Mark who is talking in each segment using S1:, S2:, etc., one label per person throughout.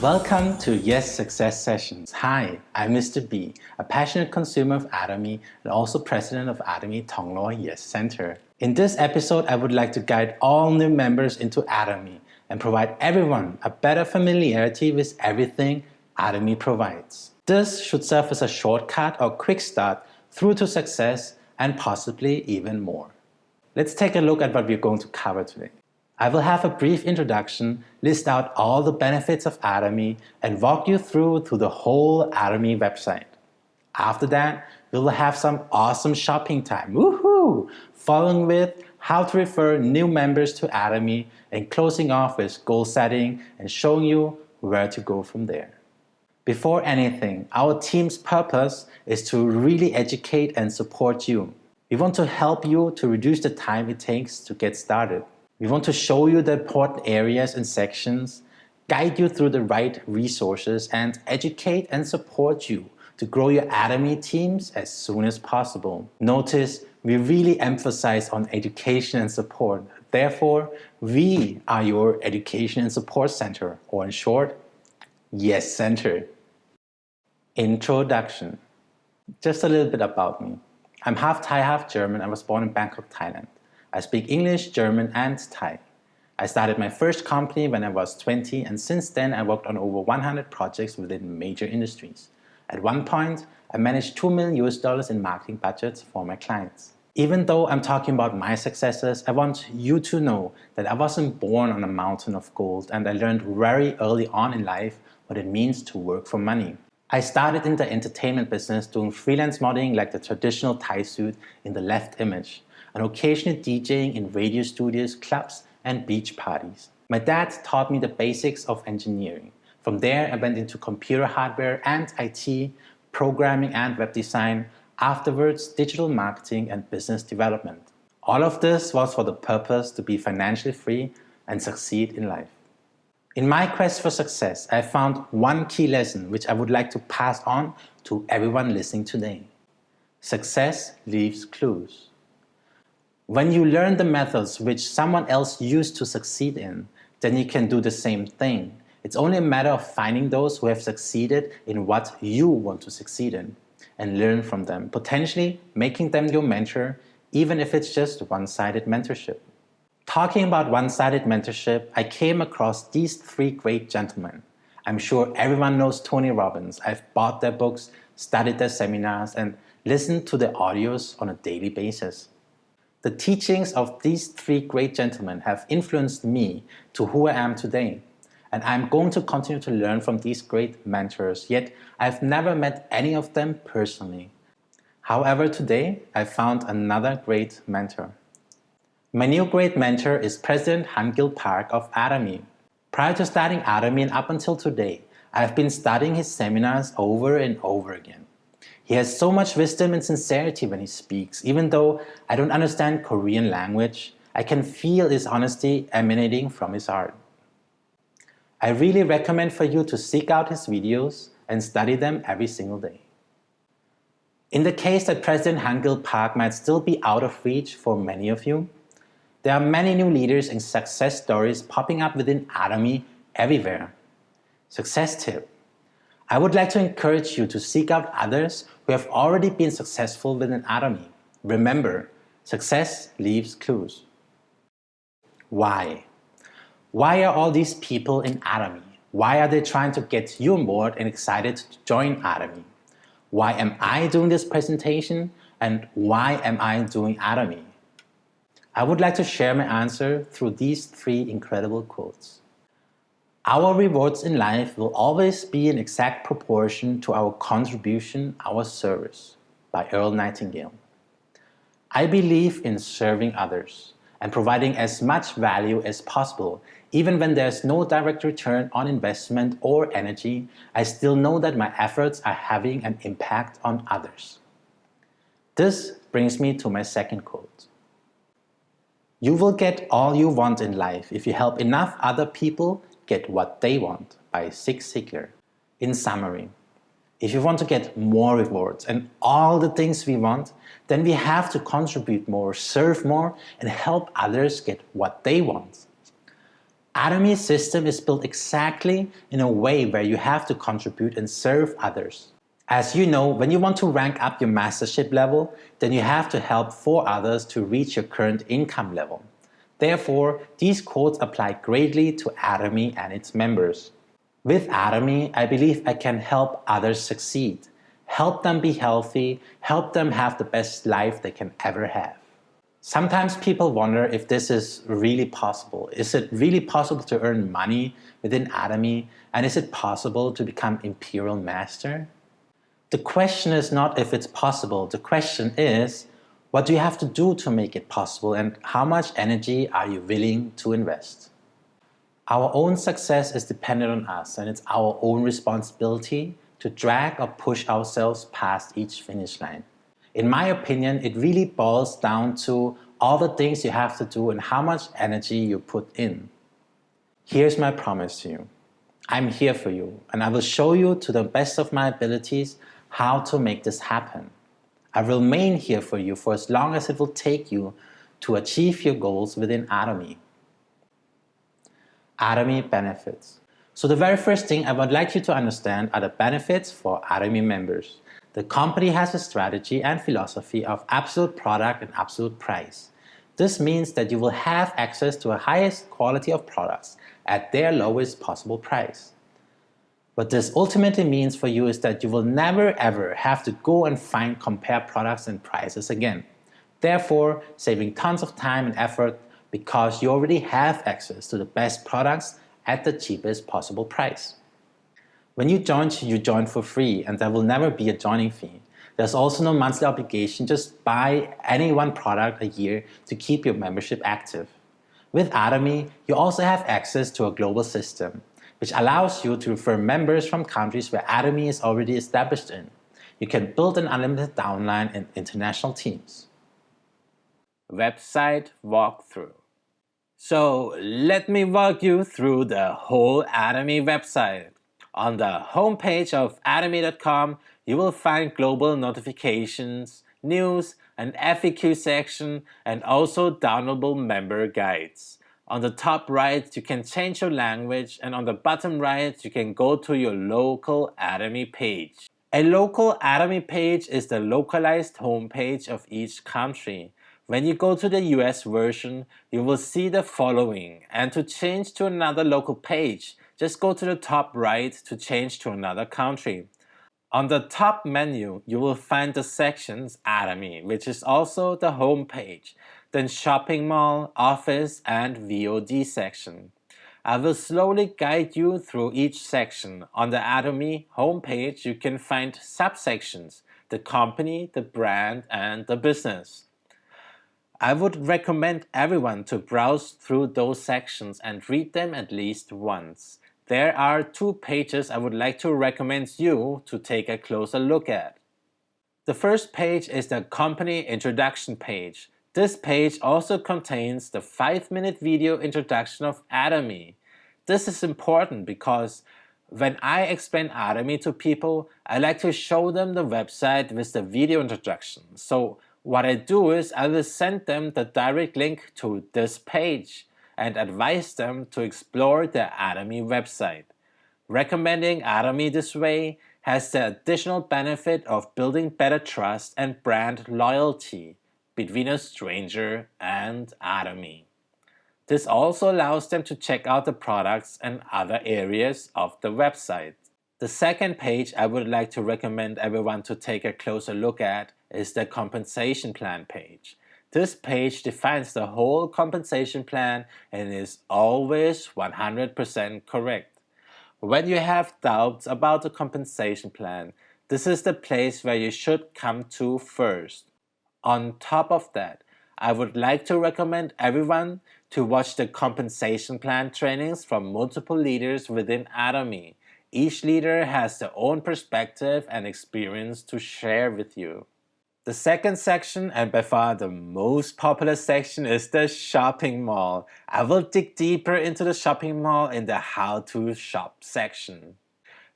S1: Welcome to Yes Success Sessions. Hi, I'm Mr. B, a passionate consumer of Atomy and also president of Atomy Tonglo Yes Center. In this episode, I would like to guide all new members into Atomy and provide everyone a better familiarity with everything Atomy provides. This should serve as a shortcut or quick start through to success and possibly even more. Let's take a look at what we're going to cover today. I will have a brief introduction, list out all the benefits of Atomy, and walk you through to the whole Atomy website. After that, we will have some awesome shopping time, woohoo! Following with how to refer new members to Atomy and closing off with goal setting and showing you where to go from there. Before anything, our team's purpose is to really educate and support you. We want to help you to reduce the time it takes to get started. We want to show you the important areas and sections, guide you through the right resources, and educate and support you to grow your Atomy teams as soon as possible. Notice we really emphasize on education and support. Therefore, we are your education and support center, or in short, YES Center. Introduction. Just a little bit about me. I'm half Thai, half German. I was born in Bangkok, Thailand. I speak English, German, and Thai. I started my first company when I was 20, and since then I worked on over 100 projects within major industries. At one point, I managed 2 million US dollars in marketing budgets for my clients. Even though I'm talking about my successes, I want you to know that I wasn't born on a mountain of gold and I learned very early on in life what it means to work for money. I started in the entertainment business doing freelance modeling like the traditional Thai suit in the left image and occasionally DJing in radio studios, clubs, and beach parties. My dad taught me the basics of engineering. From there, I went into computer hardware and IT, programming and web design, afterwards digital marketing and business development. All of this was for the purpose to be financially free and succeed in life. In my quest for success, I found one key lesson which I would like to pass on to everyone listening today. Success leaves clues. When you learn the methods which someone else used to succeed in, then you can do the same thing. It's only a matter of finding those who have succeeded in what you want to succeed in and learn from them, potentially making them your mentor, even if it's just one-sided mentorship. Talking about one-sided mentorship, I came across these three great gentlemen. I'm sure everyone knows Tony Robbins. I've bought their books, studied their seminars, and listened to their audios on a daily basis. The teachings of these three great gentlemen have influenced me to who I am today. And I'm going to continue to learn from these great mentors, yet I've never met any of them personally. However, today I found another great mentor. My new great mentor is President Han-Gil Park of Atomy. Prior to starting Atomy and up until today, I've been studying his seminars over and over again. He has so much wisdom and sincerity when he speaks. Even though I don't understand Korean language, I can feel his honesty emanating from his heart. I really recommend for you to seek out his videos and study them every single day. In the case that President Han-Gil Park might still be out of reach for many of you, there are many new leaders and success stories popping up within Atomy everywhere. Success tip. I would like to encourage you to seek out others who have already been successful within Atomy. Remember, success leaves clues. Why? Why are all these people in Atomy? Why are they trying to get you on board and excited to join Atomy? Why am I doing this presentation and why am I doing Atomy? I would like to share my answer through these three incredible quotes. Our rewards in life will always be in exact proportion to our contribution, our service, by Earl Nightingale. I believe in serving others and providing as much value as possible. Even when there's no direct return on investment or energy, I still know that my efforts are having an impact on others. This brings me to my second quote. You will get all you want in life if you help enough other people get what they want by Zig Ziglar. In summary, if you want to get more rewards and all the things we want, then we have to contribute more, serve more, and help others get what they want. Atomy's system is built exactly in a way where you have to contribute and serve others. As you know, when you want to rank up your mastership level, then you have to help four others to reach your current income level. Therefore, these quotes apply greatly to Atomy and its members. With Atomy, I believe I can help others succeed, help them be healthy, help them have the best life they can ever have. Sometimes people wonder if this is really possible. Is it really possible to earn money within Atomy? And is it possible to become Imperial Master? The question is not if it's possible. The question is, what do you have to do to make it possible and how much energy are you willing to invest? Our own success is dependent on us and it's our own responsibility to drag or push ourselves past each finish line. In my opinion, it really boils down to all the things you have to do and how much energy you put in. Here's my promise to you. I'm here for you and I will show you to the best of my abilities how to make this happen. I will remain here for you for as long as it will take you to achieve your goals within Atomy. Atomy benefits. So the very first thing I would like you to understand are the benefits for Atomy members. The company has a strategy and philosophy of absolute product and absolute price. This means that you will have access to a highest quality of products at their lowest possible price. What this ultimately means for you is that you will never ever have to go and find compare products and prices again. Therefore, saving tons of time and effort because you already have access to the best products at the cheapest possible price. When you join, you join for free and there will never be a joining fee. There's also no monthly obligation, just buy any one product a year to keep your membership active. With Atomy, you also have access to a global system, which allows you to refer members from countries where Atomy is already established in. You can build an unlimited downline in international teams.
S2: Website walkthrough. So let me walk you through the whole Atomy website. On the homepage of atomy.com, you will find global notifications, news, an FAQ section, and also downloadable member guides. On the top right, you can change your language, and on the bottom right, you can go to your local Atomy page. A local Atomy page is the localized homepage of each country. When you go to the US version, you will see the following, and to change to another local page, just go to the top right to change to another country. On the top menu, you will find the sections Atomy, which is also the home page, then Shopping Mall, Office, and VOD section. I will slowly guide you through each section. On the Atomy homepage, you can find subsections, the company, the brand, and the business. I would recommend everyone to browse through those sections and read them at least once there are two pages I would like to recommend you to take a closer look at. The first page is the company introduction page. This page also contains the 5-minute video introduction of Atomy. This is important because when I explain Atomy to people, I like to show them the website with the video introduction. So what I do is I will send them the direct link to this page and advise them to explore the Atomy website. Recommending Atomy this way has the additional benefit of building better trust and brand loyalty between a stranger and Atomy. This also allows them to check out the products and other areas of the website. The second page I would like to recommend everyone to take a closer look at is the compensation plan page. This page defines the whole compensation plan and is always 100% correct. When you have doubts about the compensation plan, this is the place where you should come to first. On top of that, I would like to recommend everyone to watch the compensation plan trainings from multiple leaders within Atomy. Each leader has their own perspective and experience to share with you. The second section, and by far the most popular section, is the shopping mall. I will dig deeper into the shopping mall in the how to shop section.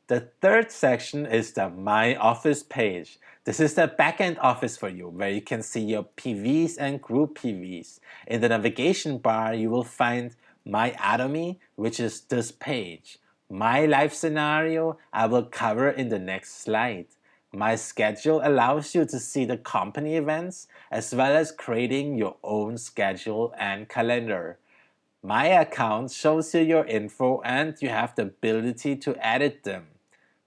S2: The third section is the My Office page. This is the backend office for you, where you can see your PVs and group PVs. In the navigation bar, you will find My Atomy, which is this page. My life scenario I will cover in the next slide. My schedule allows you to see the company events as well as creating your own schedule and calendar. My account shows you your info and you have the ability to edit them.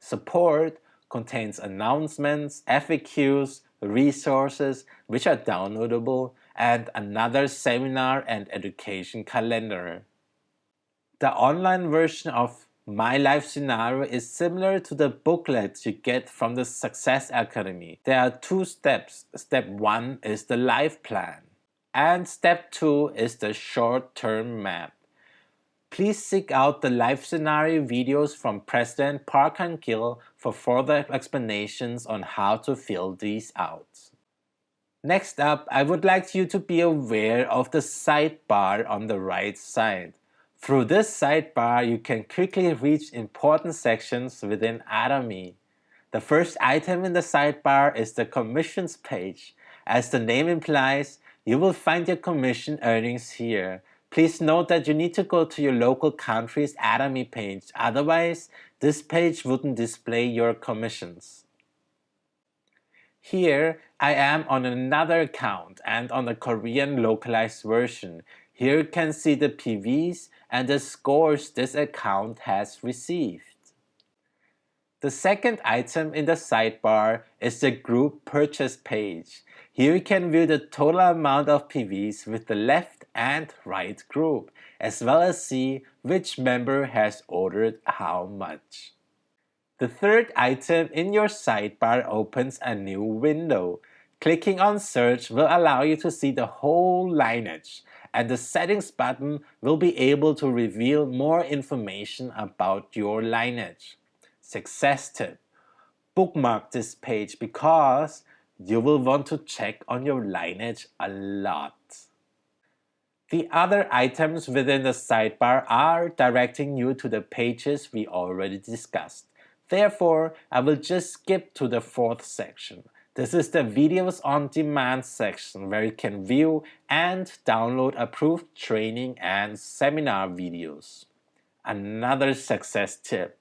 S2: Support contains announcements, FAQs, resources which are downloadable, and another seminar and education calendar. The online version of My Life Scenario is similar to the booklets you get from the Success Academy. There are two steps. Step 1 is the life plan and step 2 is the short-term map. Please seek out the life scenario videos from President Park Han-gil for further explanations on how to fill these out. Next up, I would like you to be aware of the sidebar on the right side. Through this sidebar, you can quickly reach important sections within Atomy. The first item in the sidebar is the commissions page. As the name implies, you will find your commission earnings here. Please note that you need to go to your local country's Atomy page, otherwise this page wouldn't display your commissions. Here I am on another account and on the Korean localized version. Here you can see the PVs and the scores this account has received. The second item in the sidebar is the group purchase page. Here you can view the total amount of PVs with the left and right group, as well as see which member has ordered how much. The third item in your sidebar opens a new window. Clicking on search will allow you to see the whole lineage and the settings button will be able to reveal more information about your lineage. Success tip. Bookmark this page because you will want to check on your lineage a lot. The other items within the sidebar are directing you to the pages we already discussed. Therefore, I will just skip to the fourth section. This is the videos on demand section where you can view and download approved training and seminar videos. Another success tip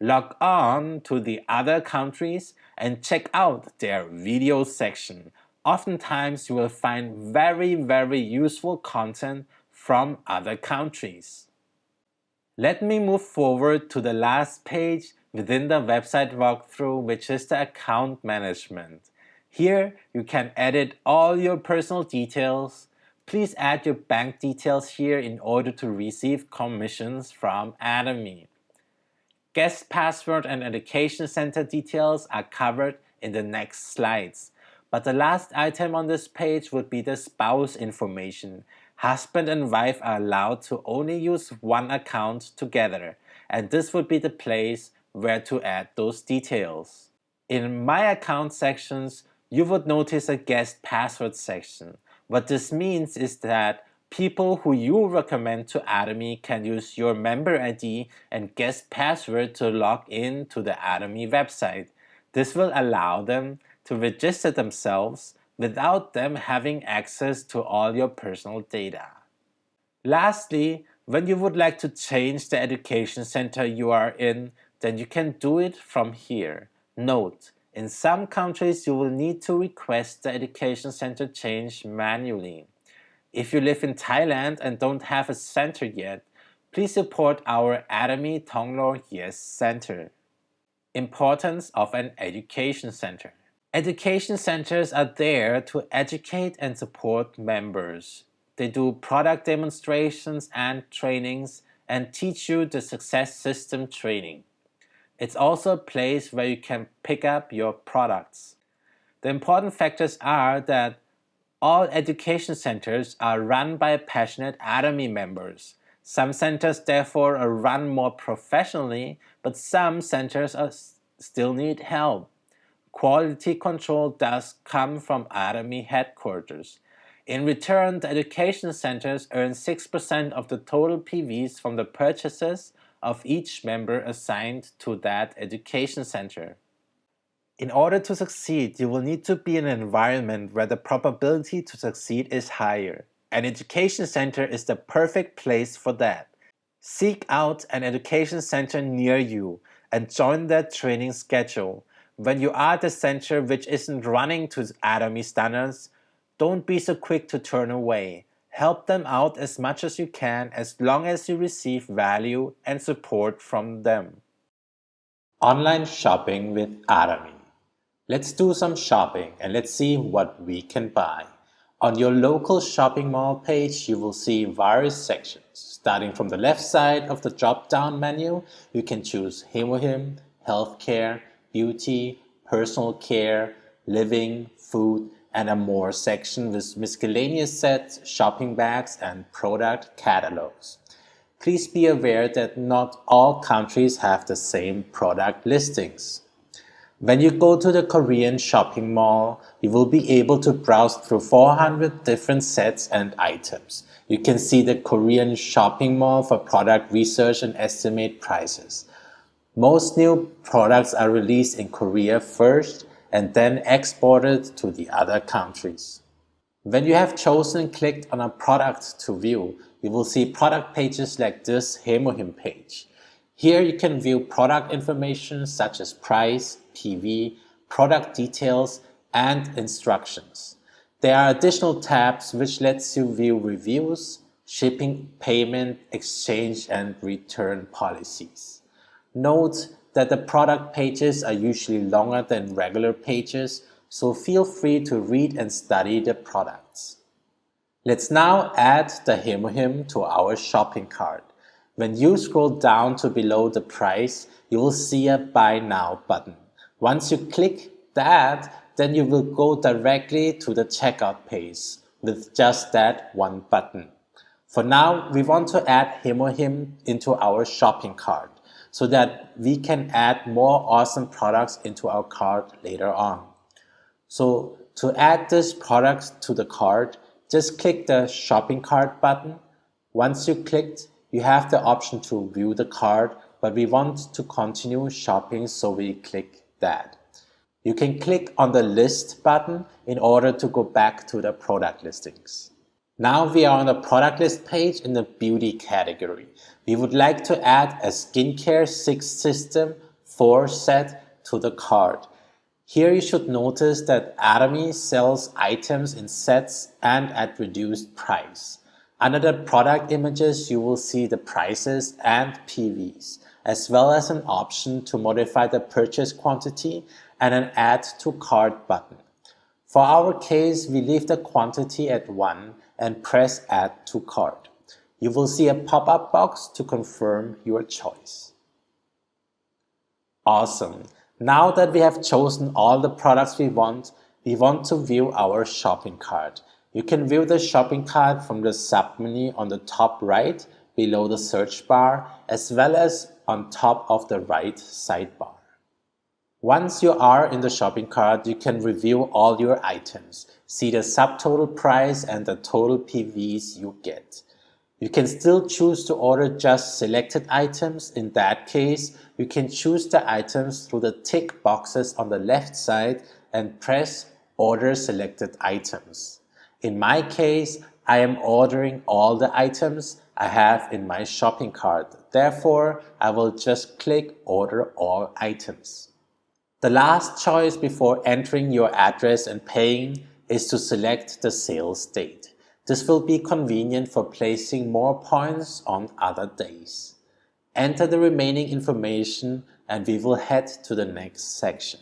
S2: log on to the other countries and check out their video section. Oftentimes you will find very very useful content from other countries. Let me move forward to the last page within the website walkthrough which is the account management. Here you can edit all your personal details. Please add your bank details here in order to receive commissions from Atomy. Guest password and education center details are covered in the next slides. But the last item on this page would be the spouse information. Husband and wife are allowed to only use one account together, and this would be the place where to add those details. In My Account sections, you would notice a guest password section. What this means is that people who you recommend to Atomy can use your member ID and guest password to log in to the Atomy website. This will allow them to register themselves without them having access to all your personal data. Lastly, when you would like to change the education center you are in, then you can do it from here. Note, in some countries you will need to request the education center change manually. If you live in Thailand and don't have a center yet, please support our Atomy Thonglor Yes Center. Importance of an education center. Education centers are there to educate and support members. They do product demonstrations and trainings and teach you the success system training. It's also a place where you can pick up your products. The important factors are that all education centers are run by passionate Atomy members. Some centers therefore are run more professionally, but some centers are, still need help. Quality control does come from Atomy headquarters. In return, the education centers earn 6% of the total PVs from the purchases of each member assigned to that education center. In order to succeed, you will need to be in an environment where the probability to succeed is higher. An education center is the perfect place for that. Seek out an education center near you and join their training schedule. When you are at the center which isn't running to Atomy standards, don't be so quick to turn away. Help them out as much as you can as long as you receive value and support from them. Online shopping with Atomy. Let's do some shopping and let's see what we can buy. On your local shopping mall page, you will see various sections. Starting from the left side of the drop-down menu, you can choose Hemohim, Healthcare, Beauty, Personal Care, Living, Food, and a more section with miscellaneous sets, shopping bags, and product catalogs. Please be aware that not all countries have the same product listings. When you go to the Korean shopping mall, you will be able to browse through 400 different sets and items. You can see the Korean shopping mall for product research and estimate prices. Most new products are released in Korea first and then exported to the other countries. When you have chosen and clicked on a product to view, you will see product pages like this Hemohim page. Here you can view product information such as price, PV, product details, and instructions. There are additional tabs which lets you view reviews, shipping, payment, exchange, and return policies. Note that the product pages are usually longer than regular pages, so feel free to read and study the products. Let's now add the Hemohim to our shopping cart. When you scroll down to below the price, you will see a Buy Now button. Once you click that, then you will go directly to the checkout page with just that one button. For now, we want to add Hemohim into our shopping cart so that we can add more awesome products into our cart later on. So to add this product to the cart, just click the shopping cart button. Once you clicked, you have the option to view the cart, but we want to continue shopping, so we click that. You can click on the list button in order to go back to the product listings. Now we are on the product list page in the beauty category. We would like to add a skincare 6 system 4 set to the cart. Here you should notice that Atomy sells items in sets and at reduced price. Under the product images you will see the prices and PVs, as well as an option to modify the purchase quantity and an add to cart button. For our case, we leave the quantity at 1 and press Add to Cart. You will see a pop-up box to confirm your choice. Awesome! Now that we have chosen all the products we want, we want to view our shopping cart. You can view the shopping cart from the submenu on the top right below the search bar as well as on top of the right sidebar. Once you are in the shopping cart, you can review all your items see the subtotal price and the total PVs you get. You can still choose to order just selected items. In that case, you can choose the items through the tick boxes on the left side and press Order Selected Items. In my case, I am ordering all the items I have in my shopping cart. Therefore, I will just click Order All Items. The last choice before entering your address and paying is to select the sales date. This will be convenient for placing more points on other days. Enter the remaining information and we will head to the next section.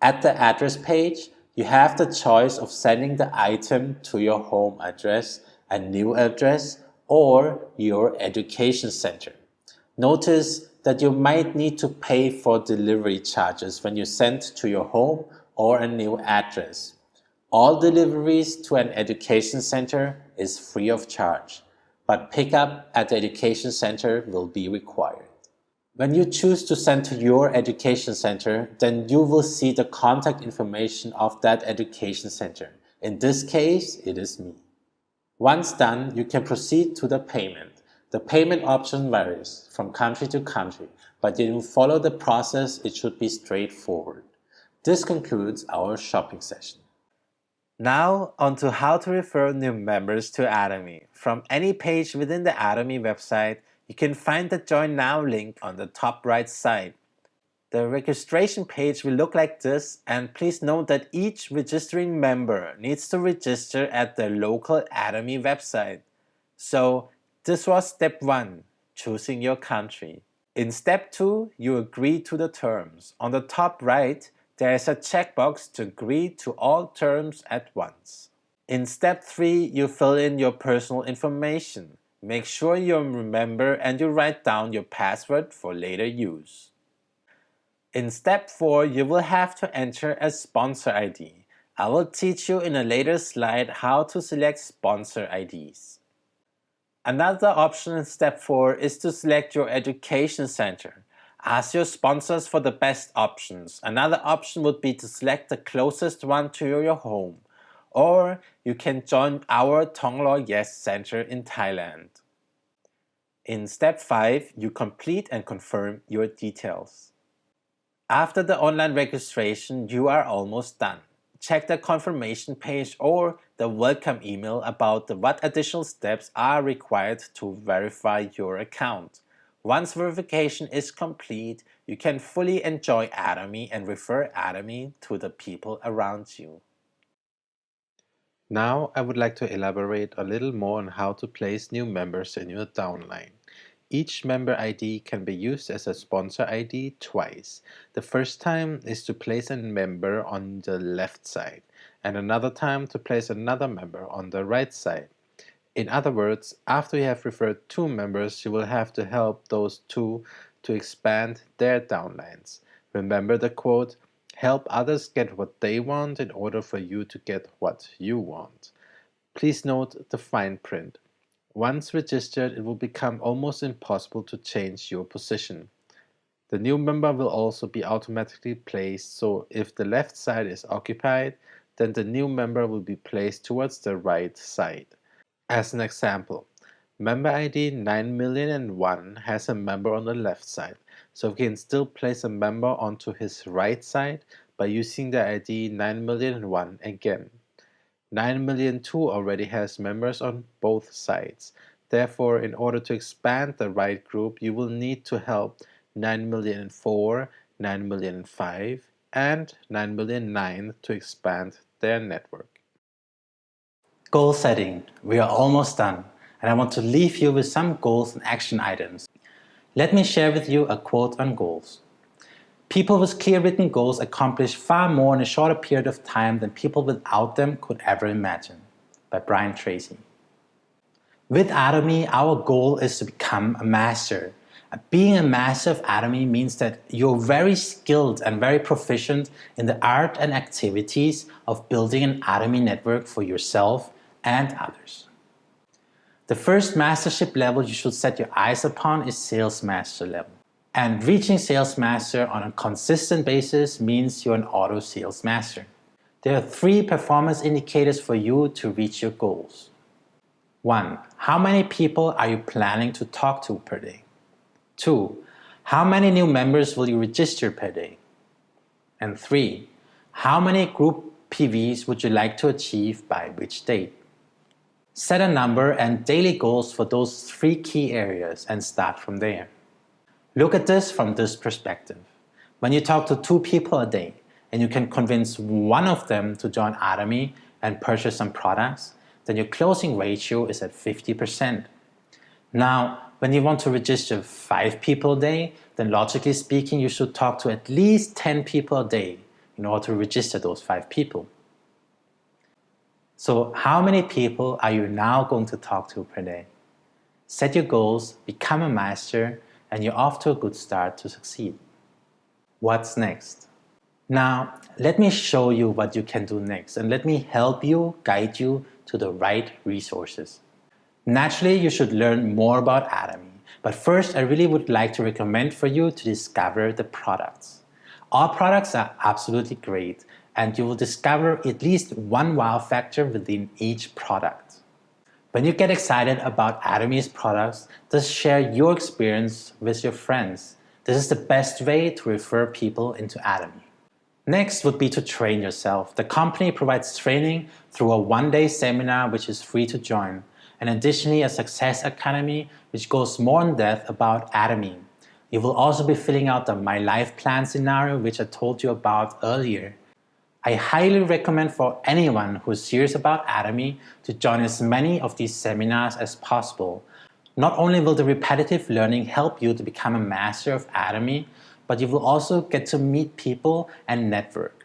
S2: At the address page, you have the choice of sending the item to your home address, a new address, or your education center. Notice that you might need to pay for delivery charges when you send to your home or a new address. All deliveries to an education center is free of charge, but pickup at the education center will be required. When you choose to send to your education center, then you will see the contact information of that education center. In this case, it is me. Once done, you can proceed to the payment. The payment option varies from country to country, but if you follow the process, it should be straightforward. This concludes our shopping session. Now, on to how to refer new members to Atomy. From any page within the Atomy website, you can find the Join Now link on the top right side. The registration page will look like this and please note that each registering member needs to register at the local Atomy website. So this was step 1, choosing your country. In step 2, you agree to the terms. On the top right, there is a checkbox to agree to all terms at once. In step 3, you fill in your personal information. Make sure you remember and you write down your password for later use. In step 4, you will have to enter a sponsor ID. I will teach you in a later slide how to select sponsor IDs. Another option in step 4 is to select your education center. Ask your sponsors for the best options. Another option would be to select the closest one to your home. Or you can join our Thonglor Yes Center in Thailand. In step 5, you complete and confirm your details. After the online registration, you are almost done check the confirmation page or the welcome email about what additional steps are required to verify your account. Once verification is complete, you can fully enjoy Atomy and refer Atomy to the people around you. Now I would like to elaborate a little more on how to place new members in your downline. Each member ID can be used as a sponsor ID twice. The first time is to place a member on the left side and another time to place another member on the right side. In other words, after you have referred two members, you will have to help those two to expand their downlines. Remember the quote, help others get what they want in order for you to get what you want. Please note the fine print. Once registered, it will become almost impossible to change your position. The new member will also be automatically placed, so if the left side is occupied, then the new member will be placed towards the right side. As an example, member ID 9,000,001 has a member on the left side, so we can still place a member onto his right side by using the ID 9,000,001 again. 9,000,002 already has members on both sides. Therefore, in order to expand the right group, you will need to help 9,004, 9,005, and 9,009 to expand their network.
S1: Goal setting. We are almost done, and I want to leave you with some goals and action items. Let me share with you a quote on goals. People with clear written goals accomplish far more in a shorter period of time than people without them could ever imagine. By Brian Tracy. With Atomy, our goal is to become a master. Being a master of Atomy means that you're very skilled and very proficient in the art and activities of building an Atomy network for yourself and others. The first mastership level you should set your eyes upon is sales master level. And reaching sales master on a consistent basis means you're an auto sales master. There are three performance indicators for you to reach your goals. 1. How many people are you planning to talk to per day? 2. How many new members will you register per day? And 3. How many group PVs would you like to achieve by which date? Set a number and daily goals for those three key areas and start from there. Look at this from this perspective. When you talk to two people a day and you can convince one of them to join Atomy and purchase some products, then your closing ratio is at 50%. Now, when you want to register five people a day, then logically speaking, you should talk to at least 10 people a day in order to register those five people. So how many people are you now going to talk to per day? Set your goals, become a master, and you're off to a good start to succeed. What's next? Now, let me show you what you can do next and let me help you guide you to the right resources. Naturally, you should learn more about Atomy, but first I really would like to recommend for you to discover the products. All products are absolutely great and you will discover at least one wow factor within each product. When you get excited about Atomy's products, just share your experience with your friends. This is the best way to refer people into Atomy. Next would be to train yourself. The company provides training through a one day seminar which is free to join, and additionally, a Success Academy which goes more in depth about Atomy. You will also be filling out the My Life Plan scenario which I told you about earlier. I highly recommend for anyone who is serious about Atomy to join as many of these seminars as possible. Not only will the repetitive learning help you to become a master of Atomy, but you will also get to meet people and network.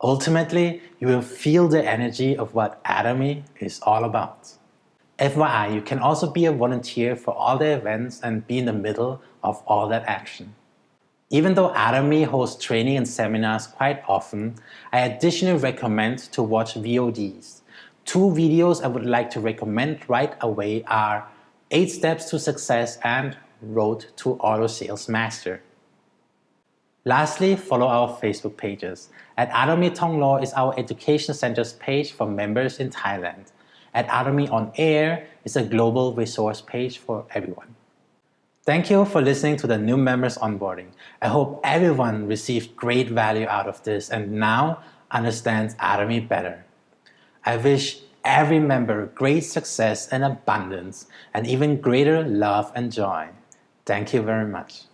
S1: Ultimately, you will feel the energy of what Atomy is all about. FYI, you can also be a volunteer for all the events and be in the middle of all that action. Even though Atomy hosts training and seminars quite often, I additionally recommend to watch VODs. Two videos I would like to recommend right away are 8 Steps to Success and Road to Auto Sales Master. Lastly, follow our Facebook pages. At Atomy Tonglo is our education center's page for members in Thailand. At Atomy on Air is a global resource page for everyone. Thank you for listening to the new members onboarding. I hope everyone received great value out of this and now understands Atomy better. I wish every member great success and abundance and even greater love and joy. Thank you very much.